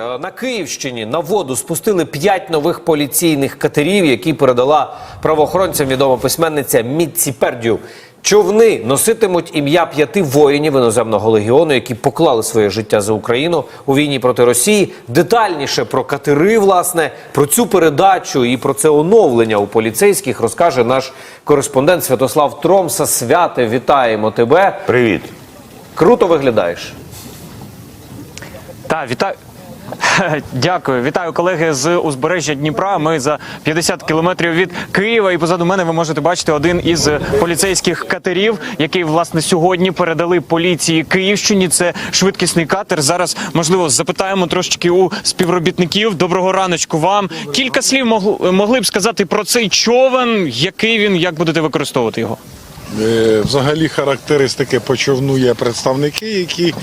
Е, На Київщині на воду спустили п'ять нових поліційних катерів, які передала правоохоронцям відома письменниця Мітці Пердю. Човни носитимуть ім'я п'яти воїнів іноземного легіону, які поклали своє життя за Україну у війні проти Росії. Детальніше про катери, власне, про цю передачу і про це оновлення у поліцейських розкаже наш кореспондент Святослав Тромса. Святе, вітаємо тебе. Привіт. Круто виглядаєш. Так, вітаю. Дякую, вітаю колеги з узбережжя Дніпра. Ми за 50 кілометрів від Києва. І позаду мене ви можете бачити один із поліцейських катерів, який власне сьогодні передали поліції Київщині. Це швидкісний катер. Зараз можливо запитаємо трошечки у співробітників. Доброго раночку вам. Кілька слів мог- могли б сказати про цей човен, який він, як будете використовувати його. Е, Взагалі характеристики по човну є представники, які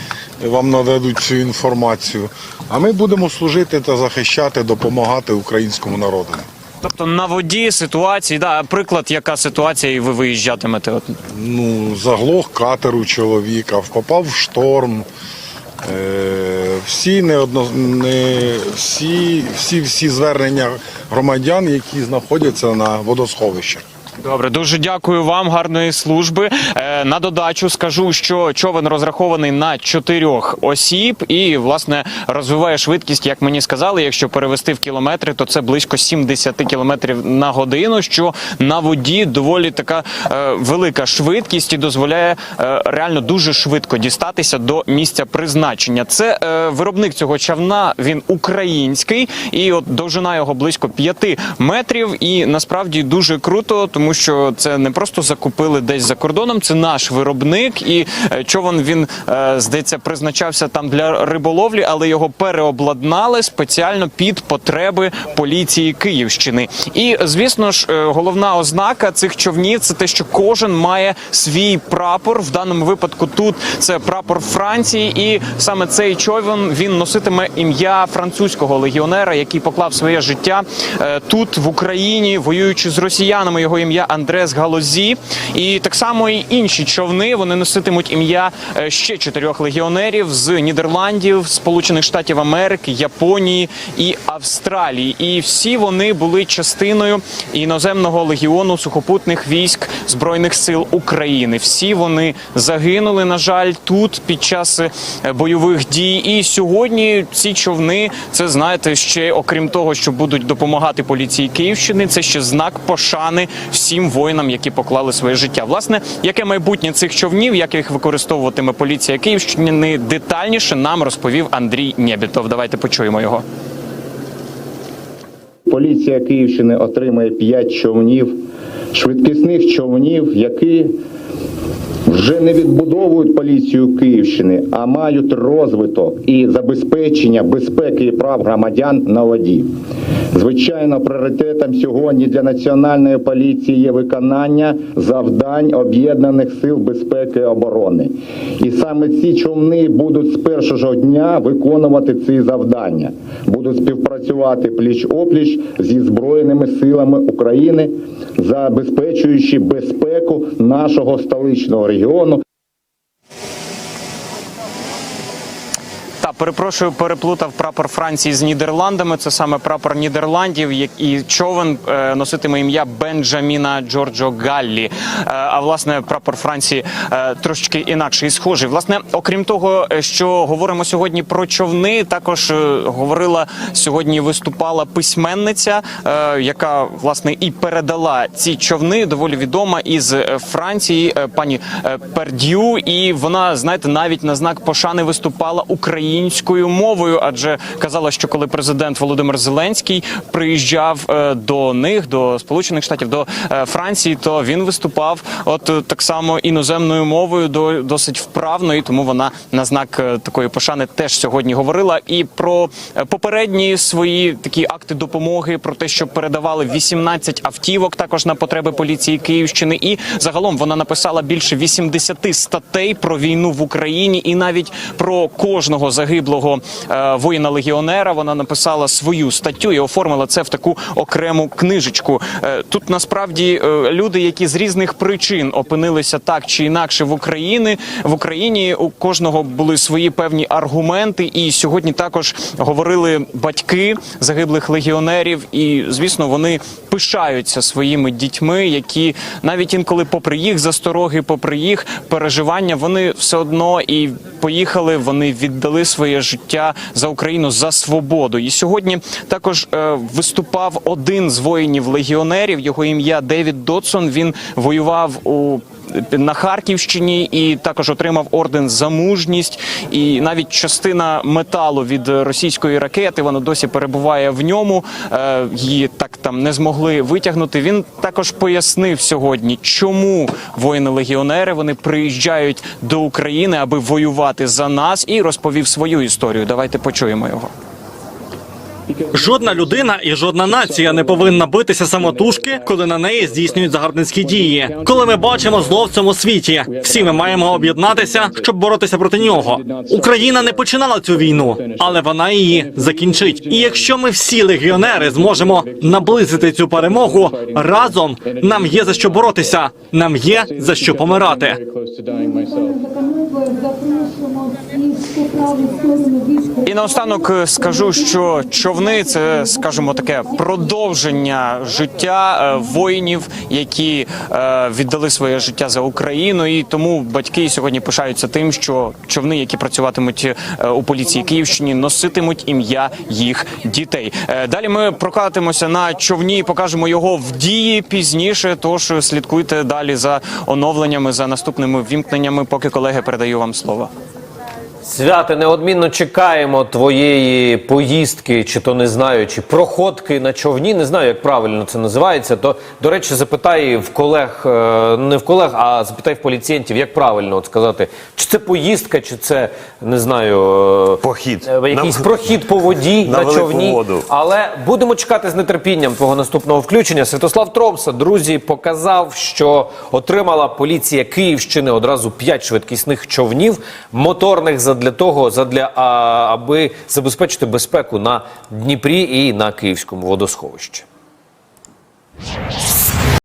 вам нададуть цю інформацію. А ми будемо служити та захищати, допомагати українському народу. Тобто на воді ситуації, да, приклад, яка ситуація, і ви виїжджатимете. От Ну, заглох катеру чоловіка, попав в шторм. Е, Всі неодно, не всі, всі, всі звернення громадян, які знаходяться на водосховищах. Добре, дуже дякую вам, гарної служби. Е, на додачу скажу, що човен розрахований на чотирьох осіб і власне розвиває швидкість, як мені сказали. Якщо перевести в кілометри, то це близько 70 кілометрів на годину. Що на воді доволі така е, велика швидкість і дозволяє е, реально дуже швидко дістатися до місця призначення. Це е, виробник цього човна. Він український, і от довжина його близько 5 метрів. І насправді дуже круто, тому що це не просто закупили десь за кордоном. Це наш виробник, і е, човен він е, здається призначався там для риболовлі, але його переобладнали спеціально під потреби поліції Київщини. І звісно ж, е, головна ознака цих човнів це те, що кожен має свій прапор. В даному випадку тут це прапор Франції, і саме цей човен він носитиме ім'я французького легіонера, який поклав своє життя тут в Україні, воюючи з росіянами. Його ім'я Андрес Галозі. І так само і інші човни вони носитимуть ім'я е, ще чотирьох легіонерів з Нідерландів, Сполучених Штатів Америки, Японії і Австралії. І всі вони були частиною іноземного легіону сухопутних військ збройних сил України. Всі вони загинули, на жаль, тут під час е, бойових дій. І сьогодні ці човни, це знаєте, ще окрім того, що будуть допомагати поліції Київщини, це ще знак пошани всім воїнам, які поклали своє життя. Власне, яке майбутнє цих човнів, як їх використовуватиме поліція Київщини, детальніше нам розповів Андрій Нєбітов. Давайте почуємо його. Поліція Київщини отримає 5 човнів, швидкісних човнів, які вже не відбудовують поліцію Київщини, а мають розвиток і забезпечення безпеки і прав громадян на воді. Звичайно, пріоритетом сьогодні для національної поліції є виконання завдань об'єднаних сил безпеки і оборони. І саме ці човни будуть з першого дня виконувати ці завдання, будуть співпрацювати пліч опліч зі збройними силами України, забезпечуючи безпеку нашого столичного регіону. Та перепрошую, переплутав прапор Франції з Нідерландами. Це саме прапор Нідерландів, і човен е, носитиме ім'я Бенджаміна Джорджо Галлі. Е, а власне прапор Франції е, трошечки інакший і схожий. Власне, окрім того, що говоримо сьогодні про човни, також говорила сьогодні. Виступала письменниця, яка власне і передала ці човни. Доволі відома із Франції, пані Пердю. І вона, знаєте, навіть на знак пошани виступала українською мовою, адже казала, що коли президент Володимир Зеленський приїжджав е, до них, до Сполучених Штатів, до е, Франції, то він виступав от е, так само іноземною мовою, до досить вправно, і тому вона на знак такої пошани теж сьогодні говорила і про попередні свої такі акти допомоги, про те, що передавали 18 автівок, також на потреби поліції Київщини. І загалом вона написала більше 80 статей про війну в Україні і навіть про кожного загиблого загиблого е, воїна-легіонера. Вона написала свою статтю і оформила це в таку окрему книжечку. Е, Тут насправді е, люди, які з різних причин опинилися так чи інакше в Україні. В Україні у кожного були свої певні аргументи, і сьогодні також говорили батьки загиблих легіонерів. І звісно, вони пишаються своїми дітьми, які навіть інколи, попри їх застороги, попри їх переживання, вони все одно і поїхали. Вони віддали своє життя за Україну за свободу. І сьогодні також е, виступав один з воїнів легіонерів. Його ім'я Девід Додсон. Він воював у на Харківщині і також отримав орден за мужність. І навіть частина металу від російської ракети вона досі перебуває в ньому. Е, Її так там не змогли витягнути. Він також пояснив сьогодні, чому воїни-легіонери вони приїжджають до України, аби воювати за нас, і розповів свою історію. Давайте почуємо його. Жодна людина і жодна нація не повинна битися самотужки, коли на неї здійснюють загарбницькі дії. Коли ми бачимо зло в цьому світі, всі ми маємо об'єднатися, щоб боротися проти нього. Україна не починала цю війну, але вона її закінчить. І якщо ми всі легіонери зможемо наблизити цю перемогу разом, нам є за що боротися, нам є за що помирати. І наостанок е, скажу, що човни це, скажімо, таке продовження життя е, воїнів, які е, віддали своє життя за Україну. І тому батьки сьогодні пишаються тим, що човни, які працюватимуть у поліції Київщині, носитимуть ім'я їх дітей. Далі ми прокатимося на човні, і покажемо його в дії пізніше. Тож слідкуйте далі за оновленнями, за наступними вімкненнями. Поки колеги передаю вам слово. Святе, неодмінно чекаємо твоєї поїздки, чи то не знаю, чи проходки на човні. Не знаю, як правильно це називається. То, до речі, запитай в колег, е, не в колег, а запитай в поліцієнтів, як правильно от сказати, чи це поїздка, чи це не знаю, е, Похід. е, якийсь На- прохід по воді на на, човні. воду. Але будемо чекати з нетерпінням твого наступного включення. Святослав Тромса, друзі, показав, що отримала поліція Київщини одразу п'ять швидкісних човнів моторних задля того, задля а, аби забезпечити безпеку на Дніпрі і на Київському водосховищі.